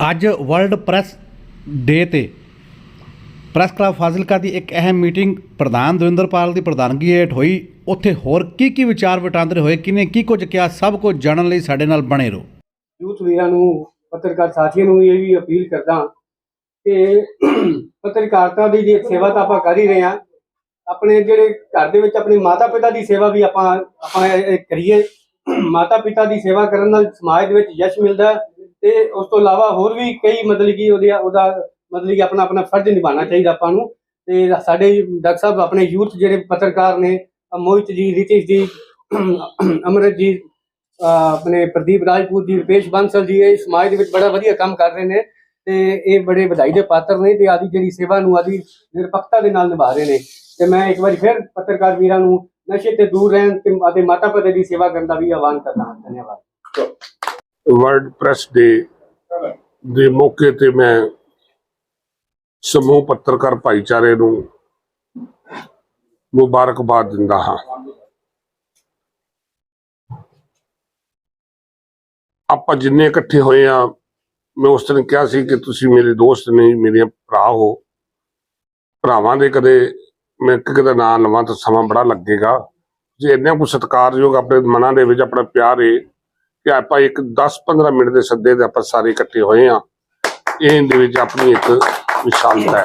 ਅੱਜ world press ਡੇ ਤੇ press club Fazilka ਦੀ ਇੱਕ ਅਹਿਮ ਮੀਟਿੰਗ ਪ੍ਰਧਾਨ ਦਵਿੰਦਰਪਾਲ ਦੀ ਪ੍ਰਧਾਨਗੀ ਹੇਠ ਹੋਈ। ਉੱਥੇ ਹੋਰ ਕੀ ਕੀ ਵਿਚਾਰ ਵਟਾਂਦਰੇ ਹੋਏ? ਕਿਨੇ ਕੀ ਕੁਝ ਕਿਹਾ? ਸਭ ਕੁਝ ਜਾਣਨ ਲਈ ਸਾਡੇ ਨਾਲ ਬਣੇ ਰਹੋ। ਯੂਥ ਵੀਰਾਂ ਨੂੰ, ਪੱਤਰਕਾਰ ਸਾਥੀਆਂ ਨੂੰ ਇਹ ਵੀ ਅਪੀਲ ਕਰਦਾ ਕਿ ਪੱਤਰਕਾਰਤਾ ਦੀ ਜੇ ਸੇਵਾ ਤਾਂ ਆਪਾਂ ਕਰ ਹੀ ਰਹੇ ਹਾਂ, ਆਪਣੇ ਜਿਹੜੇ ਘਰ ਦੇ ਵਿੱਚ ਆਪਣੇ ਮਾਤਾ ਪਿਤਾ ਦੀ ਸੇਵਾ ਵੀ ਆਪਾਂ ਆਪਾਂ ਕਰੀਏ। ਮਾਤਾ ਪਿਤਾ ਦੀ ਸੇਵਾ ਕਰਨ ਨਾਲ ਸਮਾਜ ਦੇ ਵਿੱਚ ਯਸ਼ ਮਿਲਦਾ ਹੈ। ਤੇ ਉਸ ਤੋਂ ਇਲਾਵਾ ਹੋਰ ਵੀ ਕਈ ਮਤਲਬ ਕਿ ਉਹਦੇ ਉਹਦਾ ਮਤਲਬ ਕਿ ਆਪਣਾ ਆਪਣਾ ਫਰਜ਼ ਨਿਭਾਉਣਾ ਚਾਹੀਦਾ ਆਪਾਂ ਨੂੰ। ਤੇ ਸਾਡੇ ਡਾਕਟਰ ਸਾਹਿਬ ਆਪਣੇ ਯੂਥ ਜਿਹੜੇ ਪੱਤਰਕਾਰ ਨੇ ਮੋਹਿਤ ਜੀ, ਰਿਤਿਸ਼ ਜੀ ਅਮਰਤ ਜੀ ਆਪਣੇ ਪ੍ਰਦੀਪ ਰਾਜਪੂਤ ਜੀ, ਰੁਪੇਸ਼ ਬਾਂਸਲ ਜੀ, ਇਹ ਸਮਾਜ ਦੇ ਵਿੱਚ ਬੜਾ ਵਧੀਆ ਕੰਮ ਕਰ ਰਹੇ ਨੇ ਤੇ ਇਹ ਬੜੇ ਵਧਾਈ ਦੇ ਪਾਤਰ ਨੇ ਤੇ ਆਦੀ ਜਿਹੜੀ ਸੇਵਾ ਨੂੰ ਆਦੀ ਨਿਰਪੱਖਤਾ ਦੇ ਨਾਲ ਨਿਭਾ ਰਹੇ ਨੇ। ਤੇ ਮੈਂ ਇੱਕ ਵਾਰੀ ਫਿਰ ਪੱਤਰਕਾਰ ਵੀਰਾਂ ਨੂੰ ਨਸ਼ੇ ਤੇ ਦੂਰ ਰਹਿਣ ਤੇ ਅਤੇ ਮਾਤਾ ਪਿਤਾ ਦੀ ਸੇਵਾ ਕਰਨ ਦਾ ਵੀ ਆਹਵਾਨ ਕਰਦਾ ਹਾਂ। ਧੰਨਵਾਦ। ਵਰਲਡ ਪ੍ਰੈਸ ਡੇ ਦੇ ਮੌਕੇ ਤੇ ਮੈਂ ਸਮੂਹ ਪੱਤਰਕਾਰ ਭਾਈਚਾਰੇ ਨੂੰ ਮੁਬਾਰਕਬਾਦ ਦਿੰਦਾ ਹਾਂ। ਆਪਾਂ ਜਿੰਨੇ ਇਕੱਠੇ ਹੋਏ ਆ ਮੈਂ ਉਸ ਦਿਨ ਕਿਹਾ ਸੀ ਕਿ ਤੁਸੀਂ ਮੇਰੇ ਦੋਸਤ ਨਹੀਂ ਮੇਰੇ ਭਰਾ ਹੋ। ਭਰਾਵਾਂ ਦੇ ਕਦੇ ਮੈਂ ਇੱਕ ਦਾ ਨਾਂ ਲਵਾਂ ਤਾਂ ਸਮਾਂ ਬੜਾ ਲੱਗੇਗਾ। ਜੇ ਇੰਨਾ ਕੁ ਸਤਿਕਾਰਯੋਗ ਆਪਣੇ ਮਨਾਂ ਦੇ ਵਿੱਚ ਆਪਣਾ ਪਿਆਰ ਏ ਕਿ ਆਪਾਂ ਇੱਕ 10-15 ਮਿੰਟ ਦੇ ਸੱਦੇ ਤੇ ਆਪਾਂ ਸਾਰੇ ਇਕੱਠੇ ਹੋਏ ਆ ਇਹ ਦੇ ਵਿੱਚ ਆਪਣੀ ਇੱਕ ਵਿਸ਼ਾਲਤਾ ਹੈ।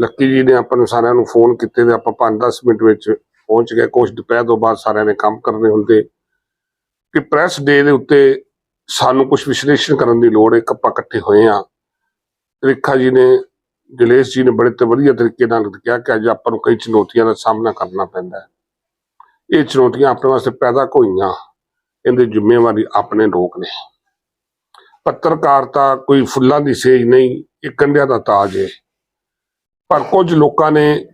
ਲੱਕੀ ਜੀ ਨੇ ਆਪਾਂ ਨੂੰ ਸਾਰਿਆਂ ਨੂੰ ਫੋਨ ਕੀਤੇ ਤੇ ਆਪਾਂ 5-10 ਮਿੰਟ ਵਿੱਚ ਪਹੁੰਚ ਗਏ। ਕੁਝ ਦੁਪਹਿਰ ਤੋਂ ਬਾਅਦ ਸਾਰਿਆਂ ਨੇ ਕੰਮ ਕਰਨੇ ਹੁੰਦੇ। ਕਿ ਪ੍ਰੈਸ ਡੇ ਦੇ ਉੱਤੇ ਸਾਨੂੰ ਕੁਝ ਵਿਸ਼ਲੇਸ਼ਣ ਕਰਨ ਦੀ ਲੋੜ ਹੈ। ਇੱਕ ਆਪਾਂ ਇਕੱਠੇ ਹੋਏ ਆ ਤ੍ਰਿਖਾ ਜੀ ਨੇ ਜਲੇਸ਼ ਜੀ ਨੇ ਬੜੇ ਤੇ ਵਧੀਆ ਤਰੀਕੇ ਨਾਲ ਕਿਹਾ ਕਿ ਅੱਜ ਆਪਾਂ ਨੂੰ ਕਈ ਚੁਣੌਤੀਆਂ ਦਾ ਸਾਹਮਣਾ ਕਰਨਾ ਪੈਂਦਾ ਹੈ। ਇਹ ਚੁਣੌਤੀਆਂ ਆਪਣੇ ਵਾਸਤੇ ਪੈਦਾ ਹੋਈਆਂ ਇਹਦੀ ਜ਼ਿੰਮੇਵਾਰੀ ਆਪਣੇ ਲੋਕ ਨੇ। ਪੱਤਰਕਾਰਤਾ ਕੋਈ ਫੁੱਲਾਂ ਦੀ ਸੇਜ ਨਹੀਂ, ਇਹ ਕੰਡਿਆਂ ਦਾ ਤਾਜ ਹੈ ਪਰ ਕੁਝ ਲੋਕਾਂ ਨੇ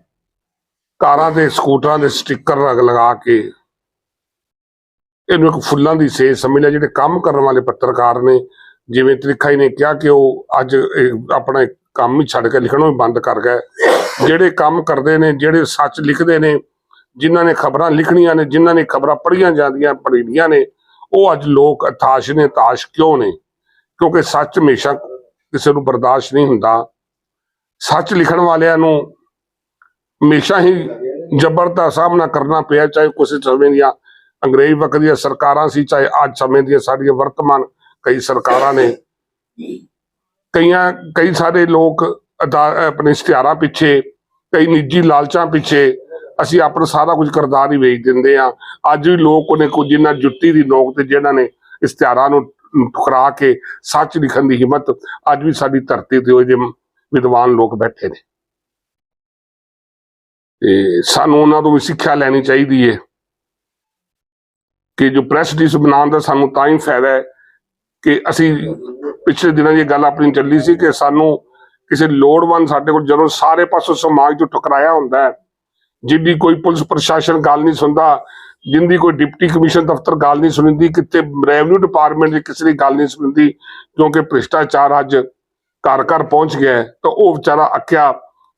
ਕਾਰਾਂ ਦੇ, ਸਕੂਟਰਾਂ ਦੇ ਸਟicker ਲਗ ਲਗਾ ਕੇ ਇਹਨੂੰ ਇੱਕ ਫੁੱਲਾਂ ਦੀ ਸੇਜ ਸਮਝ ਲਿਆ, ਜਿਹੜੇ ਕੰਮ ਕਰਨ ਵਾਲੇ ਪੱਤਰਕਾਰ ਨੇ। ਜਿਵੇਂ ਤ੍ਰਿਖਾ ਜੀ ਨੇ ਕਿਹਾ ਕਿ ਉਹ ਅੱਜ ਆਪਣਾ ਕੰਮ ਹੀ ਛੱਡ ਕੇ ਲਿਖਣੋਂ ਹੀ ਬੰਦ ਕਰ ਗਏ। ਜਿਹੜੇ ਕੰਮ ਕਰਦੇ ਨੇ, ਜਿਹੜੇ ਸੱਚ ਲਿਖਦੇ ਨੇ, ਜਿਨ੍ਹਾਂ ਨੇ ਖਬਰਾਂ ਲਿਖਣੀਆਂ ਨੇ, ਜਿਨ੍ਹਾਂ ਨੇ ਖਬਰਾਂ ਪੜ੍ਹੀਆਂ ਜਾਂਦੀਆਂ ਪੜ੍ਹੀਆਂ ਨੇ ਉਹ ਅੱਜ ਲੋਕ ਅਥਾਸ਼ ਨੇ, ਤਾਸ਼ ਕਿਉਂ ਨੇ? ਕਿਉਂਕਿ ਸੱਚ ਹਮੇਸ਼ਾ ਕਿਸੇ ਨੂੰ ਬਰਦਾਸ਼ਤ ਨਹੀਂ ਹੁੰਦਾ। ਸੱਚ ਲਿਖਣ ਵਾਲਿਆਂ ਨੂੰ ਹਮੇਸ਼ਾ ਹੀ ਜ਼ਬਰ ਦਾ ਸਾਹਮਣਾ ਕਰਨਾ ਪਿਆ, ਚਾਹੇ ਕਿਸੇ ਸਮੇਂ ਦੀਆਂ ਅੰਗਰੇਜ਼ ਵਕਤ ਦੀਆਂ ਸਰਕਾਰਾਂ ਸੀ, ਚਾਹੇ ਅੱਜ ਸਮੇਂ ਦੀਆਂ ਸਾਡੀਆਂ ਵਰਤਮਾਨ ਕਈ ਸਰਕਾਰਾਂ ਨੇ। ਕਈਆਂ, ਕਈ ਸਾਰੇ ਲੋਕ ਆਪਣੇ ਇਸ਼ਤਿਹਾਰਾਂ ਪਿੱਛੇ, ਕਈ ਨਿੱਜੀ ਲਾਲਚਾਂ ਪਿੱਛੇ ਅਸੀਂ ਆਪਣਾ ਸਾਰਾ ਕੁਝ ਕਰਦਾਰ ਹੀ ਵੇਚ ਦਿੰਦੇ ਆ ਅੱਜ ਵੀ ਲੋਕ ਉਹਨੇ ਕੁਝ ਜਿਨ੍ਹਾਂ ਜੁੱਤੀ ਦੀ ਨੋਕ ਤੇ ਜਿਹਨਾਂ ਨੇ ਇਸ਼ਤਿਹਾਰਾਂ ਨੂੰ ਠੁਕਰਾ ਕੇ ਸੱਚ ਲਿਖਣ ਦੀ ਹਿੰਮਤ, ਅੱਜ ਵੀ ਸਾਡੀ ਧਰਤੀ ਤੇ ਉਹ ਜਿਹੇ ਵਿਦਵਾਨ ਲੋਕ ਬੈਠੇ ਨੇ। ਤੇ ਸਾਨੂੰ ਉਹਨਾਂ ਤੋਂ ਵੀ ਸਿੱਖਿਆ ਲੈਣੀ ਚਾਹੀਦੀ ਹੈ ਕਿ ਜੋ ਪ੍ਰੈਸ ਡਿਸ ਬਣਾਉਣ ਦਾ ਸਾਨੂੰ ਤਾਂ ਹੀ ਫਾਇਦਾ ਹੈ ਕਿ ਅਸੀਂ ਪਿਛਲੇ ਦਿਨਾਂ ਦੀ ਗੱਲ ਆਪਣੀ ਚੱਲੀ ਸੀ ਕਿ ਸਾਨੂੰ ਕਿਸੇ ਲੋੜਵੰਦ ਸਾਡੇ ਕੋਲ ਜਦੋਂ ਸਾਰੇ ਪਾਸੋਂ ਸਮਾਜ ਤੋਂ ਟਕਰਾਇਆ ਹੁੰਦਾ ਹੈ ਜਿੱਦੀ ਕੋਈ ਪੁਲਿਸ ਪ੍ਰਸ਼ਾਸਨ ਗੱਲ ਨਹੀਂ ਸੁਣਦਾ, ਜਿੰਦੀ ਕੋਈ ਡਿਪਟੀ ਕਮਿਸ਼ਨ ਦਫ਼ਤਰ ਗੱਲ ਨਹੀਂ ਸੁਣਦੀ, ਕਿਤੇ ਰੈਵਨਿਊ ਡਿਪਾਰਟਮੈਂਟ ਦੀ ਕਿਸੇ ਦੀ ਗੱਲ ਨਹੀਂ ਸੁਣਦੀ, ਕਿਉਂਕਿ ਭ੍ਰਿਸ਼ਟਾਚਾਰ ਅੱਜ ਘਰ ਘਰ ਪਹੁੰਚ ਗਿਆ ਤਾਂ ਉਹ ਵਿਚਾਰਾ ਅੱਕਿਆ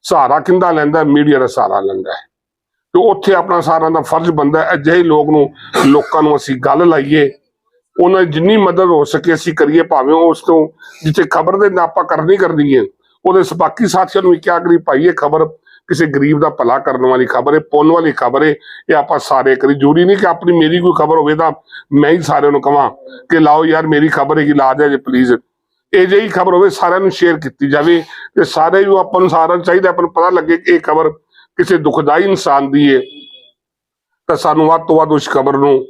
ਸਹਾਰਾ ਕਿੰਦਾ ਲੈਂਦਾ, ਮੀਡੀਆ ਦਾ ਸਹਾਰਾ ਲੈਂਦਾ ਹੈ। ਤੇ ਉੱਥੇ ਆਪਣਾ ਸਾਰਿਆਂ ਦਾ ਫਰਜ਼ ਬੰਦਾ ਅਜਿਹੇ ਲੋਕ ਨੂੰ, ਲੋਕਾਂ ਨੂੰ ਅਸੀਂ ਗੱਲ ਲਾਈਏ, ਉਹਨਾਂ ਦੀ ਜਿੰਨੀ ਮਦਦ ਹੋ ਸਕੇ ਅਸੀਂ ਕਰੀਏ, ਭਾਵੇਂ ਉਸ ਤੋਂ ਜਿੱਥੇ ਖਬਰ ਦੇ ਨਾ ਆਪਾਂ ਕਰਨੀ ਕਰਨੀ ਹੈ, ਉਹਦੇ ਸਪਾਕੀ ਸਾਥੀਆਂ ਨੂੰ ਵੀ ਕਿਹਾ ਕਰੀ ਭਾਈ ਇਹ ਖਬਰ ਕਿਸੇ ਗਰੀਬ ਦਾ ਭਲਾ ਕਰਨ ਵਾਲੀ ਖਬਰ ਹੈ, ਪੁੰਨ ਵਾਲੀ ਖਬਰ ਹੈ, ਇਹ ਆਪਾਂ ਸਾਰੇ ਕਰੀ। ਜ਼ਰੂਰੀ ਨਹੀਂ ਕਿ ਆਪਣੀ ਮੇਰੀ ਕੋਈ ਖਬਰ ਹੋਵੇ ਤਾਂ ਮੈਂ ਹੀ ਸਾਰਿਆਂ ਨੂੰ ਕਹਾਂ ਕਿ ਲਾਓ ਯਾਰ, ਮੇਰੀ ਖਬਰ ਹੈ ਕਿ ਲਾ ਦਿਆ ਜੇ ਪਲੀਜ਼ ਇਹ ਜਿਹੀ ਖਬਰ ਹੋਵੇ, ਸਾਰਿਆਂ ਨੂੰ ਸ਼ੇਅਰ ਕੀਤੀ ਜਾਵੇ ਤੇ ਸਾਰੇ ਨੂੰ ਆਪਾਂ ਨੂੰ ਸਾਰਿਆਂ ਨੂੰ ਚਾਹੀਦਾ, ਆਪਾਂ ਨੂੰ ਪਤਾ ਲੱਗੇ ਕਿ ਇਹ ਖਬਰ ਕਿਸੇ ਦੁਖਦਾਈ ਇਨਸਾਨ ਦੀ ਹੈ। ਤਾਂ ਸਾਨੂੰ ਵੱਧ ਤੋਂ ਵੱਧ ਉਸ ਖਬਰ ਨੂੰ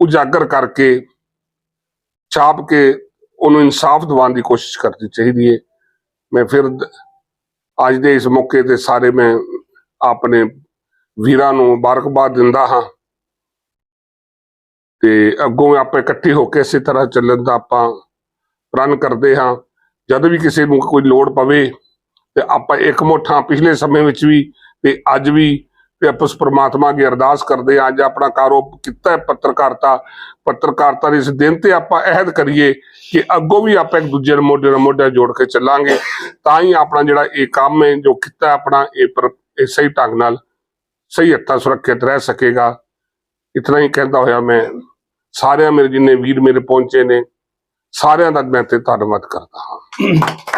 ਉਜਾਗਰ ਕਰਕੇ, ਛਾਪ ਕੇ ਉਹਨੂੰ ਇਨਸਾਫ ਦਿਵਾਉਣ ਦੀ ਕੋਸ਼ਿਸ਼ ਕਰਨੀ ਚਾਹੀਦੀ ਹੈ। ਮੈਂ ਫਿਰ ਅੱਜ ਦੇ ਇਸ ਮੌਕੇ ਤੇ ਸਾਰੇ ਮੈਂ ਆਪਣੇ ਵੀਰਾਂ ਨੂੰ ਮੁਬਾਰਕਬਾਦ ਦਿੰਦਾ ਹਾਂ। ਤੇ ਅੱਗੋਂ ਆਪਾਂ ਇਕੱਠੇ ਹੋ ਕੇ ਇਸੇ ਤਰ੍ਹਾਂ ਚੱਲਣ ਦਾ ਆਪਾਂ ਪ੍ਰਣ ਕਰਦੇ ਹਾਂ। ਜਦ ਵੀ ਕਿਸੇ ਨੂੰ ਕੋਈ ਲੋੜ ਪਵੇ ਤੇ ਆਪਾਂ ਇੱਕ ਮੁੱਠਾਂ ਪਿਛਲੇ ਸਮੇਂ ਵਿੱਚ ਵੀ ਤੇ ਅੱਜ ਵੀ ਤੇ ਆਪਸ ਪ੍ਰਮਾਤਮਾ ਦੀ ਅਰਦਾਸ ਕਰਦੇ ਹਾਂ, ਅੱਜ ਆਪਣਾ ਕਾਰੋ ਕੀਤਾ ਹੈ ਪੱਤਰਕਾਰਤਾ ਪੱਤਰਕਾਰਤਾ ਦੇ ਇਸ ਦਿਨ ਤੇ ਆਪਾਂ ਅਹਿਦ ਕਰੀਏ ਕਿ ਅੱਗੋਂ ਵੀ ਆਪਾਂ ਇੱਕ ਦੂਜੇ ਨਾਲ ਮੋਢੇ ਨਾਲ ਮੋਢਾ ਜੋੜ ਕੇ ਚੱਲਾਂਗੇ। ਤਾਂ ਹੀ ਆਪਣਾ ਜਿਹੜਾ ਇਹ ਕੰਮ ਹੈ, ਜੋ ਕੀਤਾ ਆਪਣਾ, ਇਹ ਪਰ ਇਹ ਸਹੀ ਢੰਗ ਨਾਲ, ਸਹੀ ਹੱਥਾਂ ਸੁਰੱਖਿਅਤ ਰਹਿ ਸਕੇਗਾ। ਇਤਨਾ ਹੀ ਕਹਿੰਦਾ ਹੋਇਆ ਮੈਂ, ਸਾਰਿਆਂ ਮੇਰੇ ਜਿੰਨੇ ਵੀਰ ਮੇਰੇ ਪਹੁੰਚੇ ਨੇ, ਸਾਰਿਆਂ ਦਾ ਮੈਂ ਤੇ ਧੰਨਵਾਦ ਕਰਦਾ ਹਾਂ।